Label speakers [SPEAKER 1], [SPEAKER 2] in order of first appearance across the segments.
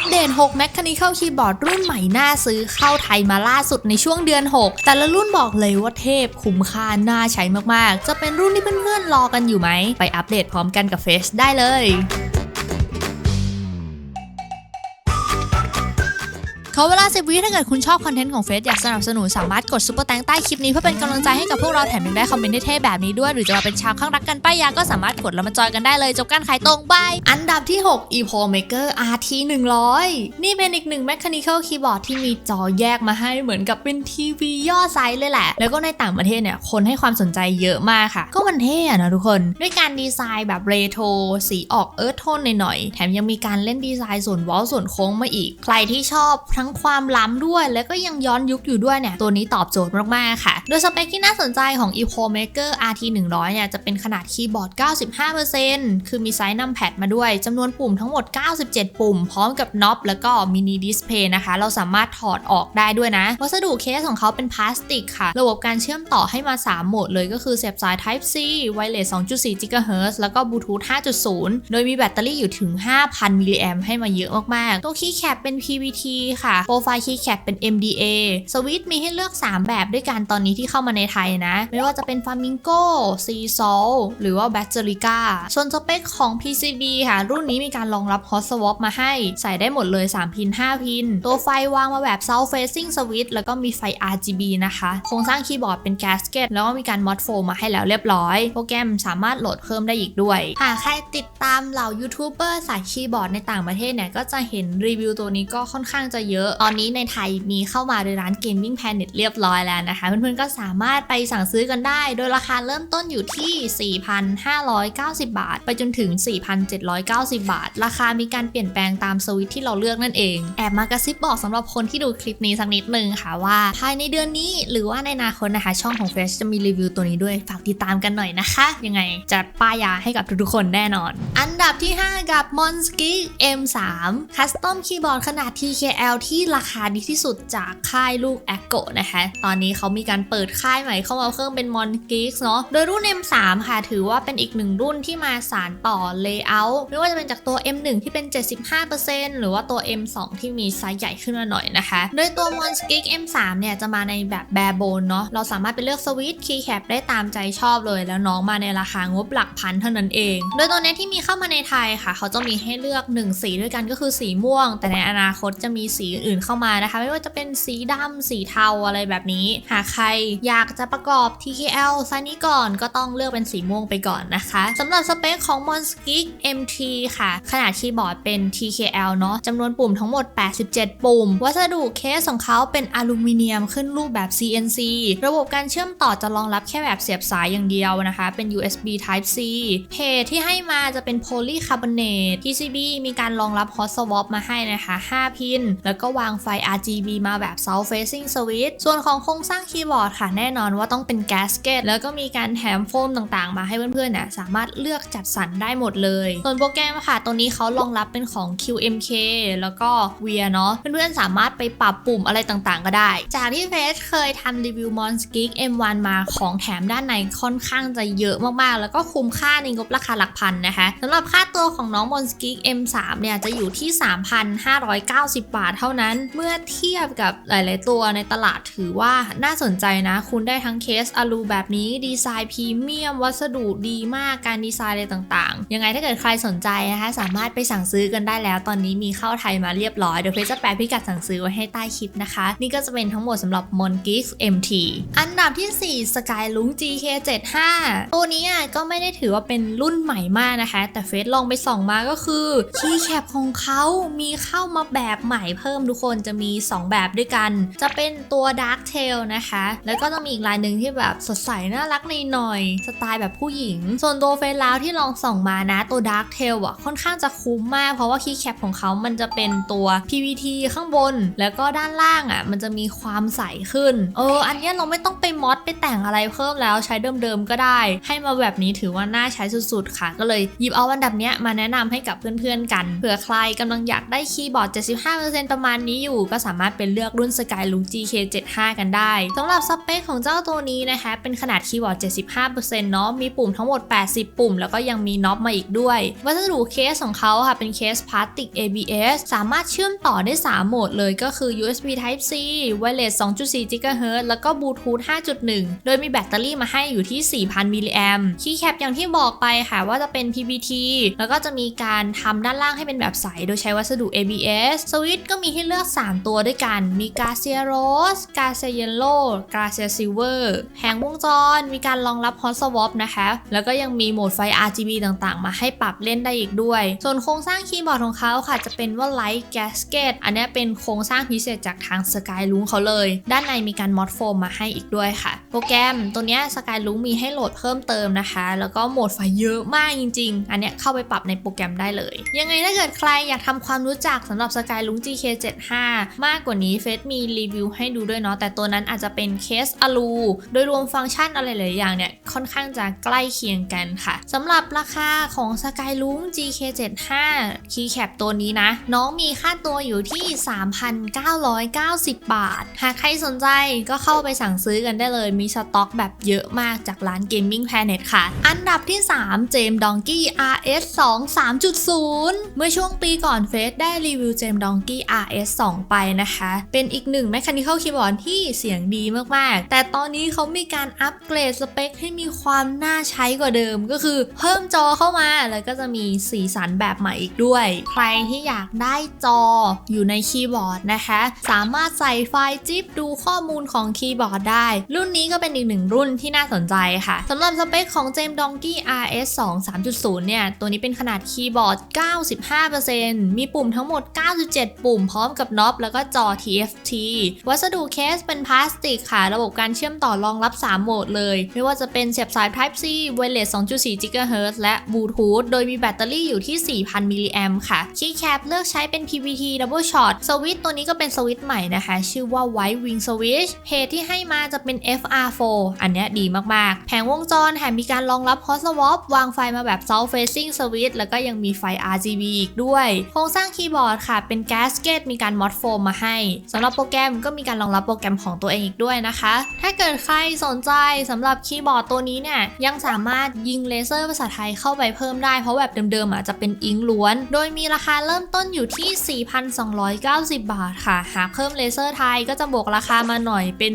[SPEAKER 1] ปเดต 6 Mechanical Keyboard รุ่นใหม่น่าซื้อเข้าไทยมาล่าสุดในช่วงเดือน 6 แต่ละรุ่นบอกเลยว่าเทพคุ้มค่าน่าใช้มากๆ จะเป็นรุ่นที่เพื่อนๆรอกันอยู่ไหม ไปอัปเดตพร้อมกันกับเฟซได้เลย อเวลา10วิถ้าเกิดคุณชอบคอนเทนต์ของเฟซอยากสนับสนุนสามารถกดซุปเปอร์แตงใต้คลิปนี้เพื่อเป็นกำลังใจให้กับพวกเราแถมยังได้คอมเมนต์เท่ๆแบบนี้ด้วยหรือจะมาเป็นชาวข้างรักกันป้ายยาก็สามารถกดแล้วมาจอยกันได้เลยจบการขายตรงบายอันดับที่ 6 e p o Maker RT 100 นี่เป็นอีกหนึ่ง Mechanical Keyboard ที่มีจอแยกมาให้เหมือนกับเป็นทีวีย่อไซส์เลยแหละ แล้วก็ในต่างประเทศเนี่ยคนให้ความสนใจเยอะมากค่ะ ก็มันเท่อะนะทุกคน ด้วยการดีไซน์แบบเรโทรสีออกเอิร์ธโทนหน่อยๆแถมยังมีการเล่นดีไซน์ส่วนวอลส่วนโค้งมาอีก ใครที่ชอบทั้งความล้ำด้วย แล้วก็ยังย้อนยุคอยู่ด้วยเนี่ย ตัวนี้ตอบโจทย์มากๆค่ะ โดยสเปคที่น่าสนใจของ Epo Maker RT 100เนี่ยจะเป็นขนาดคีย์บอร์ด 95%คือมีไซส์นัมแพดมาด้วยจำนวนปุ่มทั้งหมด 97 ปุ่ม พร้อมกับน็อปแล้วก็มินิดิสเพย์นะคะ เราสามารถถอดออกได้ด้วยนะ วัสดุเคสของเขาเป็นพลาสติกค่ะ ระบบการเชื่อมต่อให้มา 3 โหมดเลยก็คือเสียบสาย Type C Wireless 2.4 GHz แล้วก็ Bluetooth 5.0 โดยมีแบตเตอรี่อยู่ถึง 5,000 มิลลิแอมให้มาเยอะมากๆ ตัวคีย์แคปเป็น PVT ค่ะโปรไฟล์คีย์แคปเป็น MDA สวิตช์มีให้เลือก 3 แบบด้วยกันตอนนี้ที่เข้ามาในไทยนะ ไม่ว่าจะเป็น Flamingo Sea Salt หรือว่า b a t t e r i c a ส่วนสเปคของ PCB ค่ะ รุ่นนี้มีการรองรับ Hot Swap มาให้ ใส่ได้หมดเลย 3 พิน 5 พิน ตัวไฟวางมาแบบ South Facing Switch แล้วก็มีไฟ RGB นะคะ โครงสร้างคีย์บอร์ดเป็น Gasket แล้วก็มีการ Mod 4มาให้แล้วเรียบร้อย โปรแกรมสามารถโหลดเพิ่มได้อีกด้วยหากใครติดตามเหล่ายูทูบเบอร์สายคีย์บอร์ดในต่างประเทศเนี่ยก็จะเห็นรีวิวตัวนี้ก็ค่อนข้างจะเยอะตอนนี้ในไทยมีเข้ามาในร้าน Gaming Planet เรียบร้อยแล้วนะคะ เพื่อนๆก็สามารถไปสั่งซื้อกันได้ โดยราคาเริ่มต้นอยู่ที่ 4,590 บาท ไปจนถึง 4,790 บาท ราคามีการเปลี่ยนแปลงตามสวิตที่เราเลือกนั่นเอง แอบมากระซิบบอกสำหรับคนที่ดูคลิปนี้สักนิดนึงค่ะว่า ภายในเดือนนี้หรือว่าในอนาคตนะคะ ช่องของ Fresh จะมีรีวิวตัวนี้ด้วยฝากติดตามกันหน่อยนะคะ ยังไงจะป้ายยาให้กับทุกๆคนแน่นอน อันดับที่ 5 กับ Monski M3 Custom Keyboard ขนาด TKLT ที่ราคาดีที่สุดจากค่ายลูก a c g o นะคะ ตอนนี้เขามีการเปิดค่ายใหม่เข้ามาเพิ่มเป็น Mongeek เนาะ โดยรุ่น M3 ค่ะ ถือว่าเป็นอีกหนึ่งรุ่นที่มาสานต่อ Layout ไม่ว่าจะเป็นจากตัว M1 ที่เป็น 75%หรือว่าตัว M2 ที่มีไซส์ใหญ่ขึ้นมาหน่อยนะคะ โดยตัว Mongeek M3 เนี่ยจะมาในแบบ bare bone เนาะ เราสามารถไปเลือกสวิตช์คีย์แคปได้ตามใจชอบเลย แล้วน้องมาในราคางบหลักพันเท่านั้นเอง โดยตัวนี้ที่มีเข้ามาในไทยค่ะ เขาจะมีให้เลือก 1 สีด้วยกันก็คือสีม่วง แต่ในอนาคตจะมีสีอื่นๆเข้ามานะคะ ไม่ว่าจะเป็นสีดำสีเทาอะไรแบบนี้ หากใครอยากจะประกอบ TKL ไซส์นี้ก่อนก็ต้องเลือกเป็นสีม่วงไปก่อนนะคะสำหรับสเปคของ Mongeek MT ค่ะ ขนาดคีย์บอร์ดเป็น TKL เนาะจำนวนปุ่มทั้งหมด 87 ปุ่ม วัสดุเคสของเขาเป็นอลูมิเนียมขึ้นรูปแบบ CNC ระบบการเชื่อมต่อจะรองรับแค่แบบเสียบสายอย่างเดียวนะคะ เป็น USB Type C เพจที่ให้มาจะเป็น Polycarbonate PCB มีการรองรับ Hot Swap มาให้นะคะ 5 พิน แล้วก็วางไฟ RGB มาแบบ South Facing Switch ส่วนของโครงสร้างคีย์บอร์ดค่ะแน่นอนว่าต้องเป็น Gasket แล้วก็มีการแถมโฟมต่างๆ มาให้เพื่อนๆเนี่ยสามารถเลือกจัดสรรได้หมดเลย ส่วนโปรแกรมค่ะ ตัวนี้เขารองรับเป็นของ QMK แล้วก็ VIA เนาะเพื่อนๆสามารถไปปรับปุ่มอะไรต่างๆ ก็ได้ จากที่เฟสเคยทำรีวิว Mongeek M1 มาของแถมด้านในค่อนข้างจะเยอะมากๆ แล้วก็คุ้มค่าในงบราคาหลักพันนะคะสำหรับค่าตัวของน้อง Mongeek M3 เนี่ยจะอยู่ที่ 3,590 บาทเท่านั้นเมื่อเทียบกับหลาย ๆ ตัวในตลาดถือว่าน่าสนใจนะ คุณได้ทั้งเคสอลูแบบนี้ดีไซน์พรีเมียม วัสดุดีมากการดีไซน์อะไรต่าง ๆ ยังไงถ้าเกิดใครสนใจนะคะ สามารถไปสั่งซื้อกันได้แล้ว ตอนนี้มีเข้าไทยมาเรียบร้อย เดี๋ยวเฟซจะแปะพิกัดสั่งซื้อไว้ให้ใต้คลิปนะคะ นี่ก็จะเป็นทั้งหมดสำหรับ Mongeek MT อันดับที่ 4 Skylung GK75 ตัวนี้อะก็ไม่ได้ถือว่าเป็นรุ่นใหม่มากนะคะ แต่เฟซลองไปส่องมาก็คือคีย์แคปของเขามีเข้ามาแบบใหม่เพิ่มทุกคนจะมี 2 แบบด้วยกัน จะเป็นตัว Dark Tail นะคะ แล้วก็จะมีอีกลายหนึ่งที่แบบสดใสน่ารักนหน่อยสไตล์แบบผู้หญิง ส่วนตัวเฟล้วที่ลองส่องมานะตัว Dark Tail อะค่อนข้างจะคุ้มมาก เพราะว่าคีย์แคปของเขามันจะเป็นตัว PVT ข้างบน แล้วก็ด้านล่างอะมันจะมีความใสขึ้น เออ อันนี้เราไม่ต้องไปมอดไปแต่งอะไรเพิ่มแล้วใช้เดิมๆก็ได้ ให้มาแบบนี้ถือว่าน่าใช้สุดๆค่ะ ก็เลยหยิบเอาอันดับเนี้ยมาแนะนำให้กับเพื่อนๆกันเผื่อใครกำลังอยากได้คีย์บอร์ด 75%ประมาณณนี้อยู่ก็สามารถเป็นเลือกรุ่น Skylook GK75 กันได้สำหรับสเปคของเจ้าตัวนี้นะคะเป็นขนาดคีย์บอร์ด 75%เนาะมีปุ่มทั้งหมด 80 ปุ่ม แล้วก็ยังมีน็อปมาอีกด้วย วัสดุเคสของเขาค่ะเป็นเคสพลาสติก ABS สามารถเชื่อมต่อได้ 3 โหมดเลยก็คือ USB Type C Wireless 2.4 GHz แล้วก็ Bluetooth 5.1 โดยมีแบตเตอรี่มาให้อยู่ที่ 4,000 มิลลิแอมคีย์แคปอย่างที่บอกไปค่ะว่าจะเป็น PBT แล้วก็จะมีการทำด้านล่างให้เป็นแบบใส โดยใช้วัสดุ ABS สวิตช์ก็มีให้เลือก 3 ตัวด้วยกัน มี Garcia Rose Garcia Yellow Garcia Silver แผงวงจร มีการรองรับ Hot Swap นะคะ แล้วก็ยังมีโหมดไฟ RGB ต่างๆ มาให้ปรับเล่นได้อีกด้วย ส่วนโครงสร้างคีย์บอร์ดของเขาค่ะ จะเป็นว่า Light Gasket อันนี้เป็นโครงสร้างพิเศษจากทาง Skyloom เขาเลย ด้านในมีการมอดโฟมมาให้อีกด้วยค่ะ โปรแกรมตัวนี้ย Skyloom มีให้โหลดเพิ่มเติมนะคะ แล้วก็โหมดไฟเยอะมากจริง ๆ อันเนี้ยเข้าไปปรับในโปรแกรมได้เลย ยังไงถ้าเกิดใครอยากทำความรู้จักสำหรับ Skyloom GK75 มากกว่านี้เฟซมีรีวิวให้ดูด้วยเนาะแต่ตัวนั้นอาจจะเป็นเคสอลูโดยรวมฟังก์ชันอะไรหลายอย่างเนี่ย ค่อนข้างจะใกล้เคียงกันค่ะสำหรับราคาของ Skyloom GK75 Keycap ตัวนี้นะ น้องมีค่าตัวอยู่ที่ 3,990 บาท หากใครสนใจก็เข้าไปสั่งซื้อกันได้เลยมีสต็อกแบบเยอะมากจากร้าน Gaming Planet ค่ะ อันดับที่ 3 เจมดองกี้ RS 2 3.0 เมื่อช่วงปีก่อนเฟสได้รีวิวเจมดองกี้ RS 2 ไปนะคะ เป็นอีกหนึ่ง Mechanical Keyboard ที่เสียงดีมากๆ แต่ตอนนี้เขามีการอัปเกรดสเปคให้มีความน่าใช้กว่าเดิมก็คือเพิ่มจอเข้ามาแล้วก็จะมีสีสันแบบใหม่อีกด้วย ใครที่อยากได้จออยู่ในคีย์บอร์ดนะคะ สามารถใส่ไฟล์จิ๊บดูข้อมูลของคีย์บอร์ดได้ รุ่นนี้ก็เป็นอีกหนึ่งรุ่นที่น่าสนใจค่ะสำหรับสเปคของ James Donkey RS 2 3.0 เนี่ย ตัวนี้เป็นขนาดคีย์บอร์ด 95%มีปุ่มทั้งหมด 97 ปุ่มพร้อมกับน็อปแล้วก็จอ TFT วัสดุเคสเป็นพลาสติกค่ะ ระบบการเชื่อมต่อรองรับ 3 โหมดเลย ไม่ว่าจะเป็นเสียบสาย Type C Wireless 2.4 GHz และ Bluetooth โดยมีแบตเตอรี่อยู่ที่ 4,000 มิลลิแอมค่ะ คีย์แคปเลือกใช้เป็น PVT Double Shot สวิตช์ตัวนี้ก็เป็นสวิตช์ใหม่นะคะ ชื่อว่า White Wing Switch เพจที่ให้มาจะเป็น R4 อันนี้ดีมากๆ แผงวงจรแถมมีการรองรับ Hot Swap วางไฟมาแบบ South Facing Switch แล้วก็ยังมีไฟ RGB อีกด้วย โครงสร้างคีย์บอร์ดค่ะ เป็น Gasket มีการมอดโฟมมาให้สำหรับโปรแกรมก็มีการรองรับโปรแกรมของตัวเองอีกด้วยนะคะ ถ้าเกิดใครสนใจสำหรับคีย์บอร์ดตัวนี้เนี่ยยังสามารถยิงเลเซอร์ภาษาไทยเข้าไปเพิ่มได้ เพราะแบบเดิมๆอะจะเป็นอิงล้วน โดยมีราคาเริ่มต้นอยู่ที่ 4,290 บาทค่ะ หากเพิ่มเลเซอร์ไทยก็จะบวกราคามาหน่อยเป็น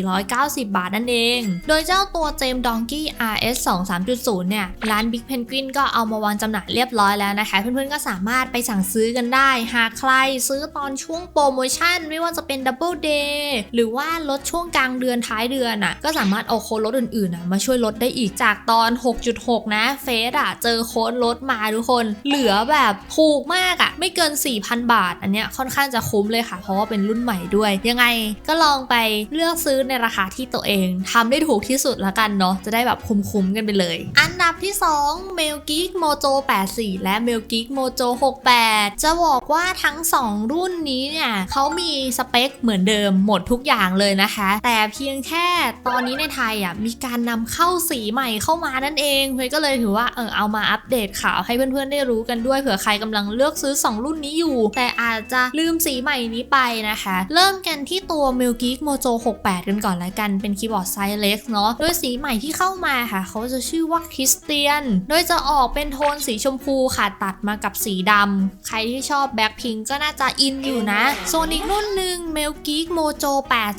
[SPEAKER 1] 4,490บาทนั่นเอง โดยเจ้าตัวเจมดองกี้ RS 2 3.0 เนี่ย ร้าน Big Penguin ก็เอามาวางจำหน่ายเรียบร้อยแล้วนะคะ เพื่อนๆ ก็สามารถไปสั่งซื้อกันได้ หากใครซื้อตอนช่วงโปรโมชั่น ไม่ว่าจะเป็น Double Day หรือว่าลดช่วงกลางเดือนท้ายเดือนอะก็สามารถเอาโค้ดลดอื่นๆอะมาช่วยลดได้อีกจากตอน 6.6 นะเฟสอะเจอโค้ดลดมาทุกคน เหลือแบบถูกมากอะไม่เกิน 4,000 บาท อันเนี้ยค่อนข้างจะคุ้มเลยค่ะ เพราะว่าเป็นรุ่นใหม่ด้วย ยังไงก็ลองไปเลือกซื้อในราคาที่ตัวเองทำได้ถูกที่สุดละกันเนาะจะได้แบบคุ้มๆกันไปเลย อันดับที่ 2 m e l g e e k Mojo 84 และ m e l g e e k Mojo 68 จะบอกว่าทั้ง 2 รุ่นนี้เนี่ยเขามีสเปคเหมือนเดิมหมดทุกอย่างเลยนะคะ แต่เพียงแค่ตอนนี้ในไทยอะมีการนำเข้าสีใหม่เข้ามานั่นเองเฮ้ยก็เลยถือว่าเออเอามาอัปเดตข่าวให้เพื่อนๆได้รู้กันด้วยเผื่อใครกำลังเลือกซื้อ 2 รุ่นนี้อยู่ แต่อาจจะลืมสีใหม่นี้ไปนะคะ เริ่มกันที่ตัว m i l g e e k Mojo 68 กันก่อนละกันเป็นคีย์บอร์ดไซส์เล็กเนาะ โดยสีใหม่ที่เข้ามาค่ะ เขาจะชื่อว่าคริสเตียน โดยจะออกเป็นโทนสีชมพูค่ะ ตัดมากับสีดำ ใครที่ชอบแบ็คพิงก็น่าจะอินอยู่นะส่วนอีกรุ่นหนึ่ง m e l g e e k Mojo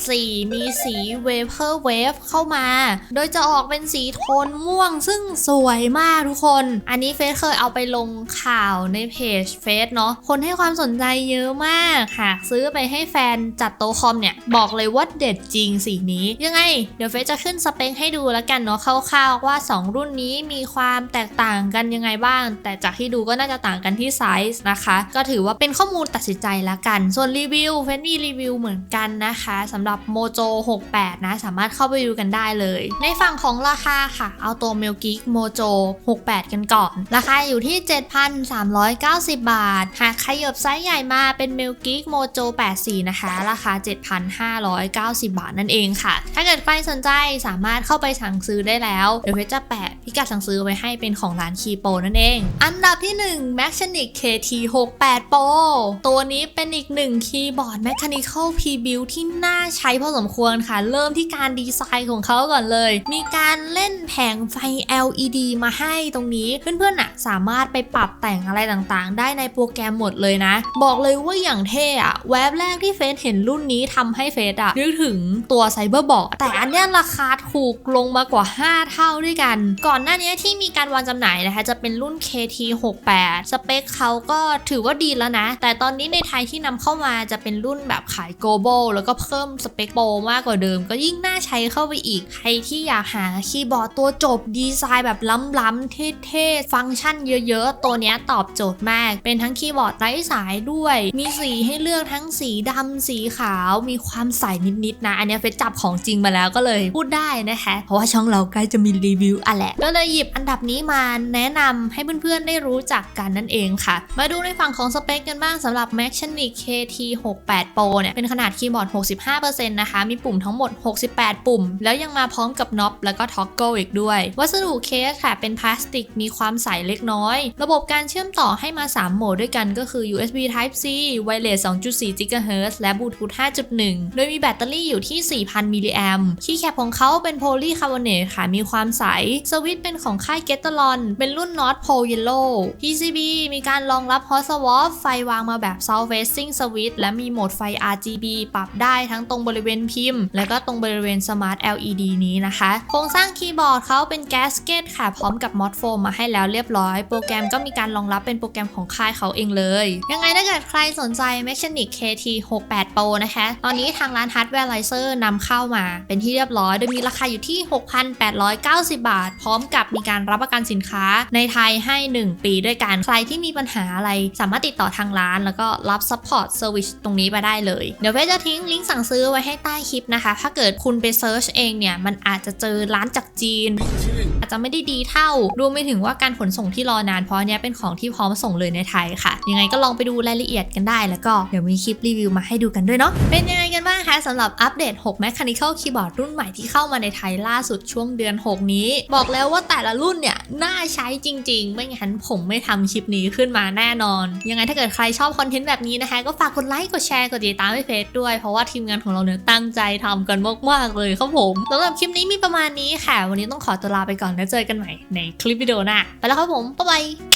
[SPEAKER 1] 84 มีสี Vapor Wave เข้ามา โดยจะออกเป็นสีโทนม่วงซึ่งสวยมากทุกคน อันนี้เฟซเคยเอาไปลงข่าวในเพจเฟซเนาะ คนให้ความสนใจเยอะมาก หากซื้อไปให้แฟนจัดโต๊ะคอมเนี่ย บอกเลยว่าเด็ดจริงสีนี้ยังไง เดี๋ยวเฟซจะขึ้นสเปคให้ดูแล้วกันเนาะคร่าวๆว่า 2 รุ่นนี้มีความแตกต่างกันยังไงบ้าง แต่จากที่ดูก็น่าจะต่างกันที่ไซส์นะคะ ก็ถือว่าเป็นข้อมูลตัดสินใจแล้วกัน ส่วนรีวิวเฟซมีรีวิวเหมือนกันนะคะสำหรับ Mojo 68 นะ สามารถเข้าไปดูกันได้เลย ในฝั่งของราคาค่ะ เอาตัว m i l g e e k Mojo 68 กันก่อน ราคาอยู่ที่ 7,390 บาท หากขยบไซส์ใหญ่มาเป็น m i l g e e k Mojo 84 นะคะ ราคา 7,590 บาทนั่นเองค่ะถ้าเกิดใครสนใจสามารถเข้าไปสั่งซื้อได้แล้ว เดี๋ยวเพชรจะแปะ กัดสั่งซื้อไว้ให้เป็นของร้านคีโปนั่นเอง อันดับที่ 1 Mechanic KT68 Pro ตัวนี้เป็นอีกหนึ่งคีย์บอร์ด Mechanical Pre-built ที่น่าใช้พอสมควรค่ะ เริ่มที่การดีไซน์ของเขาก่อนเลย มีการเล่นแผงไฟ LED มาให้ตรงนี้ เพื่อนๆน่ะสามารถไปปรับแต่งอะไรต่างๆ ได้ในโปรแกรมหมดเลยนะ บอกเลยว่าอย่างเท่อะแวบแรกที่เฟซเห็นรุ่นนี้ทำให้เฟซอะนึกถึงตัวไซเบอร์บอกแต่อันนี้ราคา ถูกลงมากว่า 5 เท่าด้วยกัน ก่อนหน้านี้ที่มีการวางจำหน่ายนะคะจะเป็นรุ่น KT68 สเปคเขาก็ถือว่าดีแล้วนะ แต่ตอนนี้ในไทยที่นำเข้ามาจะเป็นรุ่นแบบขาย global แล้วก็เพิ่มสเปคโปรมากกว่าเดิม ก็ยิ่งน่าใช้เข้าไปอีก ใครที่อยากหาคีย์บอร์ดตัวจบดีไซน์แบบล้ำๆเท่ๆฟังก์ชันเยอะๆ ตัวนี้ตอบโจทย์มาก เป็นทั้งคีย์บอร์ดไร้สายด้วย มีสีให้เลือกทั้งสีดำสีขาว มีความใสนิดๆนะ อันนี้เฟซจับของจริงมาแล้วก็เลยพูดได้นะคะ เพราะว่าช่องเราใกล้จะมีรีวิวอะแหละ ก็เลยหยิบอันดับนี้มาแนะนำให้เพื่อนๆได้รู้จักกันนั่นเองค่ะ มาดูในฝั่งของสเปคกันบ้างสำหรับ Mechanic KT68 Pro เนี่ยเป็นขนาดคีย์บอร์ด 65%นะคะ มีปุ่มทั้งหมด 68 ปุ่ม แล้วยังมาพร้อมกับน็อปแล้วก็ท็อกเกิลอีกด้วย วัสดุเคสค่ะเป็นพลาสติกมีความใสเล็กน้อย ระบบการเชื่อมต่อให้มา 3 โหมดด้วยกันก็คือ USB Type C Wireless 2.4 GHz และ Bluetooth 5.1 โดยมีแบตเตอรี่อยู่ที่ 4,000 มิลลิแอมคีย์แคปของเขาเป็นโพลีคาร์บอเนตค่ะมีความใส สวิตเป็นของค่าย g e t a l o n เป็นรุ่น North Pole Yellow PCB มีการรองรับ Hot Swap ไฟวางมาแบบ South Facing Switch และมีโหมดไฟ RGB ปรับได้ทั้งตรงบริเวณพิมพ์ และก็ตรงบริเวณ Smart LED นี้นะคะ โครงสร้างคีย์บอร์ดเขาเป็นแกสเกตค่ะพร้อมกับมอดโฟมมาให้แล้วเรียบร้อย โปรแกรมก็มีการรองรับเป็นโปรแกรมของค่ายเขาเองเลย ยังไงถ้าเกิดใครสนใจ Mechanic KT68 Pro นะคะ ตอนนี้ทางร้าน Hardware Lizer นำเข้ามาเป็นที่เรียบร้อยโดยมีราคาอยู่ที่ 6,890 บาท พร้อมกับมีการรับประกันสินค้าในไทยให้ 1 ปีด้วยกัน ใครที่มีปัญหาอะไรสามารถติดต่อทางร้าน แล้วก็รับ Support Service ตรงนี้ไปได้เลย เดี๋ยวเฟจะทิ้งลิงก์สั่งซื้อไว้ให้ใต้คลิปนะคะ ถ้าเกิดคุณไปเซิร์ชเองเนี่ย มันอาจจะเจอร้านจากจีน อาจจะไม่ได้ดีเท่ารวมไปถึงว่าการขนส่งที่รอนานเพราะเนี้ยเป็นของที่พร้อมส่งเลยในไทยค่ะ ยังไงก็ลองไปดูรายละเอียดกันได้ แล้วก็เดี๋ยวมีคลิปรีวิวมาให้ดูกันด้วยเนาะเป็นยังไงกันบ้างคะสำหรับอัปเดต 6 Mechanical Keyboard รุ่นใหม่ที่เข้ามาในไทยล่าสุดช่วงเดือน 6 นี้ บอกแล้วว่าแต่ละรุ่นเนี่ย น่าใช้จริง ๆ ไม่งั้นผมไม่ทำคลิปนี้ขึ้นมาแน่นอน ยังไงถ้าเกิดใครชอบคอนเทนต์แบบนี้นะคะ ก็ฝากกดไลค์ กดแชร์ กดติดตามให้เฟซด้วย เพราะว่าทีมงานของเราเนี่ยตั้งใจทำกันมากๆเลยครับผมสำหรับคลิปนี้มีประมาณนี้ค่ะ วันนี้ต้องขอตัวลาไปก่อนแล้วเจอกันใหม่ในคลิปวิดีโอหน้าไปแล้วครับผมบ๊ายบาย